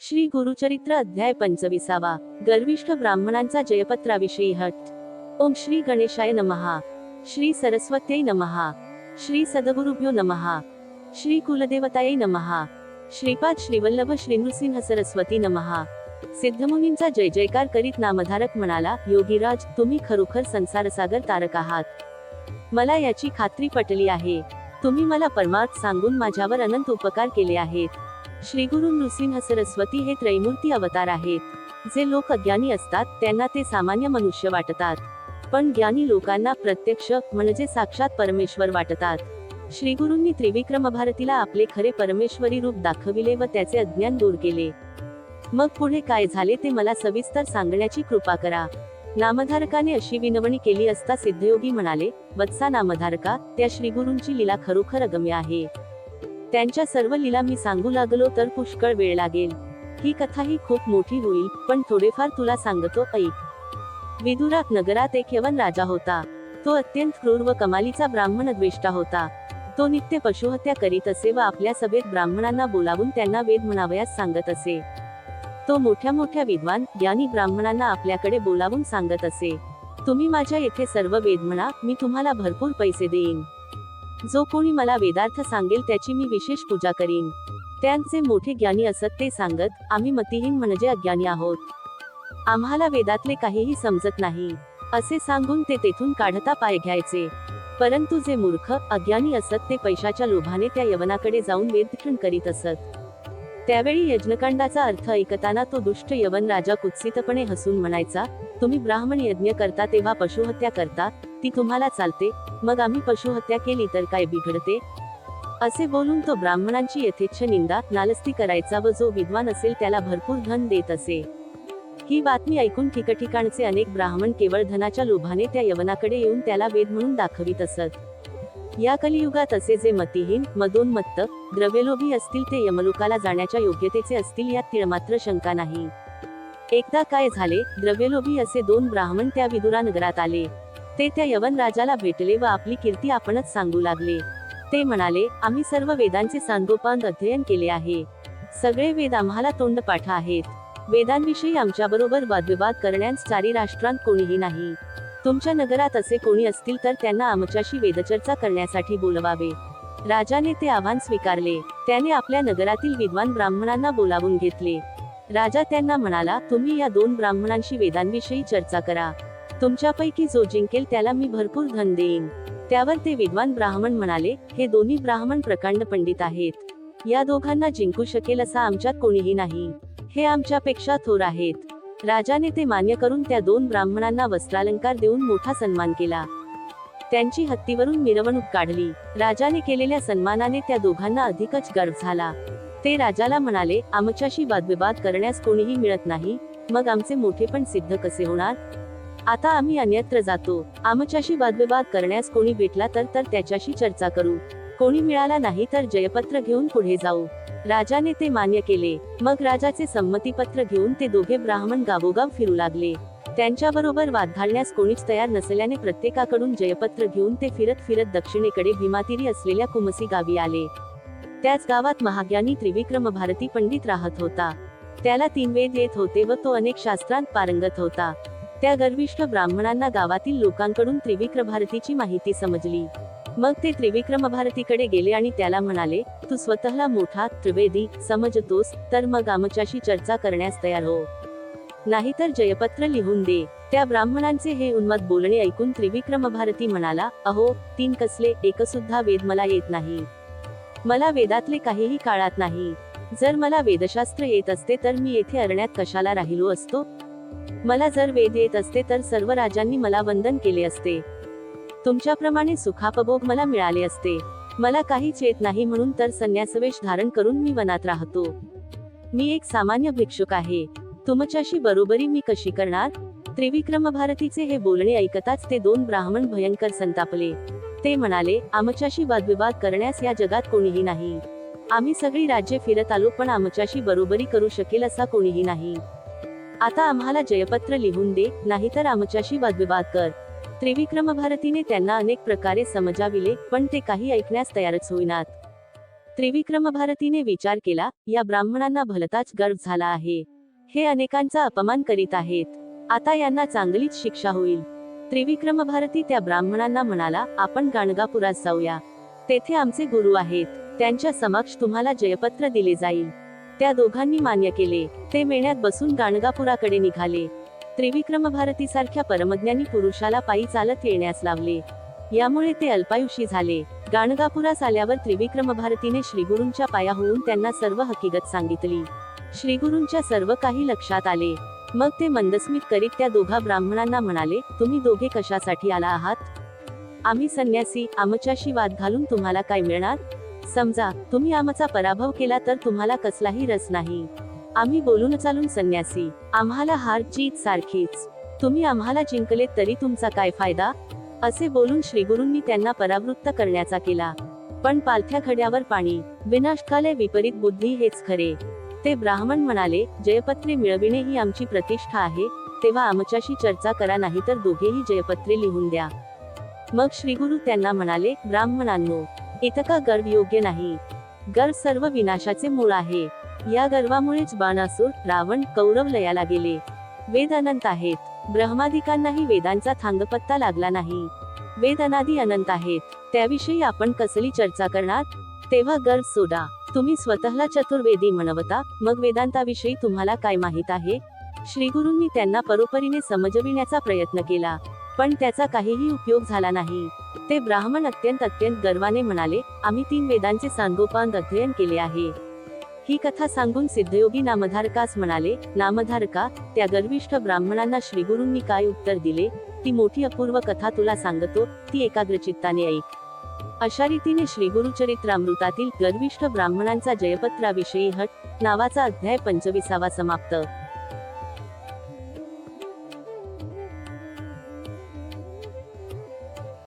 श्री गुरुचरित्र अध्याय पंचविसावा. गर्विष्ठ ब्राह्मणांचा जयपत्राविषयी हट. ओम श्री गणेशाय नमहा श्री सरस्वत्यै नमहा श्री सदगुरुभ्यो नमहा श्री कुलदेवतायै नमहा श्रीपाद श्रीवल्लभ श्री नृसिंह सरस्वती नमहा सिद्धमुनींचा जय जयकार करीत नामधारक म्हणाला योगीराज तुम्ही खरोखर संसारसागर तारक आहात. मला याची खात्री पटली आहे. तुम्ही मला परमार्थ सांगून माझ्यावर अनंत उपकार केले आहेत. श्रीगुरु नृसिंह सरस्वती हे त्रैमूर्ती अवतार आहेत. जे लोक अज्ञानी असतात त्यांना ते सामान्य मनुष्य वाटतात. पण ज्ञानी लोकांना प्रत्यक्ष म्हणजे साक्षात परमेश्वर वाटतात. श्रीगुरूंनी त्रिविक्रम भारतीला आपले खरे परमेश्वरी रूप दाखविले व त्याचे अज्ञान दूर केले. मग पुढे काय झाले ते मला सविस्तर सांगण्याची कृपा करा. नामधारकाने अशी विनवणी केली असता सिद्धयोगी म्हणाले वत्सा नामधारका त्या श्रीगुरूंची लीला खरोखर अगम्य आहे. त्यांच्या सर्व लीला मी सांगू लागलो तर पुष्कळ वेळ लागेल. ही कथा ही खूप मोठी होईल पण थोडेफार तुला सांगतो ऐक. विदुराक नगरात एक यवन राजा होता. तो अत्यंत क्रूर व कमालीचा ब्राह्मण द्वेष्टा होता. तो नित्य पशुहत्या करीत असे व आपल्या सभेत ब्राह्मणांना बोलावून त्यांना वेद म्हणावयास सांगत असे. तो मोठ्या मोठ्या विद्वान ज्ञानी ब्राह्मणांना आपल्याकडे बोलावून सांगत असे. तुम्ही माझ्या येथे सर्व वेद म्हणा मी तुम्हाला भरपूर पैसे देईन. जो कोणी मला वेदार्थ सांगेल त्याची मी विशेष पूजा करीन. त्यांचे मोठे ज्ञानी असत ते सांगत आम्ही मतिहीन म्हणजे अज्ञानी आहोत. आम्हाला वेदातले काहीही समजत नाही. असे सांगून ते तेथून काढता पाय घ्यायचे. परंतु जे मूर्ख अज्ञानी असत ते पैशाच्या लोभाने त्या यवनाकडे जाऊन वेदक्षण करीत असत. त्यावेळी यज्ञकांडाचा अर्थ ऐकताना तो दुष्ट यवन राजा कुत्सितपणे हसून म्हणायचा तुम्ही ब्राह्मण यज्ञ करता तेव्हा पशुहत्या करता ती तुम्हाला चालते मग आम्ही पशुहत्या केली तर काय बिघडते? असे बोलून तो ब्राह्मणांची यथेच्छ निंदा नालस्ती करायचा व जो विद्वान असेल त्याला भरपूर धन देत असे. ही बातमी ऐकून ठिकठिकाणचे अनेक ब्राह्मण केवळ धनाच्या लोभाने त्या यवनाकडे येऊन त्याला वेद म्हणून दाखवित असत. या कलियुगात असे जे मतिहीन मदोन्मत्त द्रव्यलोभी असतील ते यमलोकाला जाण्याच्या योग्यतेचे असतील यात तिळमात्र शंका नाही. एकदा काय झाले द्रव्यलोभी असे दोन ब्राह्मण त्या विदुरा नगरात आले. ते त्या यवन राजाला भेटले व आपली कीर्ती आपणच सांगू लागले. ते म्हणाले आम्ही सर्व वेदांचे सांगोपांग अध्ययन केले आहे. सगळे वेद आम्हाला तोंडपाठ आहेत. वेदांविषयी आमच्याबरोबर वादविवाद करण्यास चारी राष्ट्रांत कोणीही नाही. तुमच्या नगरात असे कोणी असतील तर त्यांना आमच्याशी वेदचर्चा करण्यासाठी बोलवावे. राजाने ते आव्हान स्वीकारले. त्याने आपल्या नगरातील विद्वान ब्राह्मणांना बोलावून घेतले. राजा त्यांना म्हणाला तुम्ही या दोन ब्राह्मणांशी वेदांविषयी चर्चा करा. तुमच्यापैकी जो जिंकेल त्याला मी भरपूर धन देईन. त्यावर ते विद्वान ब्राह्मण म्हणाले हे दोन्ही ब्राह्मण प्रकांड पंडित आहेत. या दोघांना जिंकू शकेल असा आमच्यात कोणीही नाही. हे आमच्यापेक्षा थोर आहेत. राजाने ते मान्य करून त्या दोन ब्राह्मणांना वस्त्रालंकार देऊन मोठा सन्मान केला. त्यांची हत्तीवरून मिरवणूक काढली. राजाने केलेल्या सन्मानाने त्या दोघांना अधिकच गर्व झाला. ते राजाला म्हणाले आमच्याशी वादविवाद करण्यास कोणीही मिळत नाही मग आमचे मोठेपण सिद्ध कसे होणार? आता आम्ही अन्यत्र जातो आमच्याशी वादविवाद करण्यास कोणी भेटला तर तर त्याच्याशी चर्चा करू. कोणी मिळाला नाही तर जयपत्र घेऊन पुढे जाऊ. राजाने ते मान्य केले मग राजाचे संमतीपत्र घेऊन ते दोघे ब्राह्मण गावोगाव फिरू लागले. त्यांच्याबरोबर वाद घालण्यास कोणीच तयार नसल्याने प्रत्येकाकडून जयपत्र घेऊन ते फिरत फिरत दक्षिणेकडे भीमातीरी असलेल्या कुमसी गावी आले. त्याच गावात महाज्ञानी त्रिविक्रम भारती पंडित राहत होता. त्याला तीन वेद येत होते व तो अनेक शास्त्रांत पारंगत होता. त्या गर्विष्ठ ब्राह्मणांना गावातील लोकांकडून त्रिविक्र भारतीची माहिती समजली. मग ते त्रिविक्रम भारतीकडे गेले आणि त्याला म्हणाले तू स्वतःला मोठा त्रिवेदी समजतोस तर मग आमच्याशी चर्चा करण्यास तयार हो. नाहीतर जयपत्र लिहून दे. त्या ब्राह्मणांचे हे उन्मत बोलणे ऐकून त्रिविक्रम भारती म्हणाला अहो तीन कसले एक सुद्धा वेद मला येत नाही. मला वेदातले काहीही काळात नाही. जर मला वेदशास्त्र येत असते तर मी येथे अरण्यात कशाला राहिलो असतो? मला जर वेद येत असते तर सर्व राजांनी मला वंदन केले असते. तुमच्याप्रमाणे सुखापभोग मला मिळाले असते. मला काहीच येत नाही म्हणून तर संन्यासवेश धारण करून मी वनात राहतो. मी एक सामान्य भिक्षुक आहे. तुमच्याशी बरोबरी मी कशी करणार? त्रिविक्रम भारतीचे हे बोलणे ऐकताच ते दोन ब्राह्मण भयंकर संतापले. ते म्हणाले आमच्याशी वादविवाद करण्यास या जगात कोणीही नाही. आम्ही सगळी राज्य फिरत आलो पण आमच्याशी बरोबरी करू शकेल असा कोणीही नाही. आता आम्हाला जयपत्र लिहून दे नाहीतर आमच्याशी वादविवाद कर. त्रिविक्रम भारतीने त्यांना अनेक प्रकारे समजाविले पण ते काही ऐकण्यास तयारच होईनात. त्रिविक्रम भारतीने विचार केला या ब्राह्मणांना भलताच गर्व झाला आहे. हे अनेकांचा अपमान करीत आहेत. आता यांना चांगलीच शिक्षा होईल. त्रिविक्रम भारती त्या ब्राह्मणांना म्हणाला आपण गाणगापुरात जाऊया. तेथे आमचे गुरु आहेत. त्यांच्या समक्ष तुम्हाला जयपत्र दिले जाईल. त्या दोघांनी मान्य केले. ते मेण्यात बसून गाणगापुराकडे निघाले. त्रिविक्रम भारती सारख्या परमज्ञानी पुरुषाला पायी चालत येण्यास लावले. यामुळे ते अल्पायुषी झाले. गाणगापुरास आल्यावर त्रिविक्रम भारतीने श्रीगुरूंच्या पाया होऊन त्यांना सर्व हकीकत सांगितली. श्रीगुरूंच्या सर्व काही लक्षात आले. मग ते मंदस्मित करीत त्या दोघा ब्राह्मणांना म्हणाले तुम्ही दोघे कशासाठी आला आहात? आम्ही संन्यासी आमच्याशी वाद घालून तुम्हाला काय मिळणार? समजा तुम्ही आमचा पराभव केला तर तुम्हाला कसलाही रस नाही. आम्ही बोलून चालून संन्यासी. आम्हाला हार जीत सारखीच. तुम्ही आम्हाला जिंकले तरी तुमचा काय फायदा? असे बोलून श्रीगुरूंनी त्यांना परावृत्त करण्याचा केला. पण पालथ्या खड्यावर पाणी विनाशकाले विपरीत बुद्धी हेच खरे. ते ब्राह्मण म्हणाले जयपत्रे मिळविणे ही आमची प्रतिष्ठा आहे तेव्हा आमच्याशी चर्चा करा नाही तर दोघेही जयपत्रे लिहून द्या. मग श्रीगुरु त्यांना म्हणाले ब्राह्मणांनो इतका गर्व योग्य नाही? गर्व सर्व विनाशाचे मूळ आहे. या गर्वामुळेच बाणासूर रावण कौरव लयाला गेले. वेद अनंत आहेत. ब्रह्मादिकांनाही वेदांचा थांगपत्ता लागला नाही. वेद अनादी अनंत आहेत. त्याविषयी आपण कसली चर्चा करणार? तेव्हा गर्व सोडा. तुम्ही स्वतःला चतुर्वेदी म्हणवता. मग वेदांताविषयी तुम्हाला काय माहीत आहे? श्रीगुरूंनी त्यांना परोपरीने समजविण्याचा प्रयत्न केला. पण त्याचा काहीही उपयोग झाला नाही. ते ब्राह्मण अत्यंत अत्यंत गर्वाने म्हणाले आम्ही तीन वेदांचे सांगोपांग अध्ययन केले आहे. ही कथा सांगून सिद्धयोगी नामधारकास म्हणाले नामधारका त्या गर्विष्ठ ब्राह्मणांना श्रीगुरूंनी काय उत्तर दिले? ती मोठी अपूर्व कथा तुला सांगतो. ती एकाग्रचित्ताने ऐक. अशा रीतीने श्रीगुरुचरित्रामृतातील गर्विष्ठ ब्राह्मणांचा जयपत्राविषयी हट नावाचा अध्याय पंचविसावा समाप्त.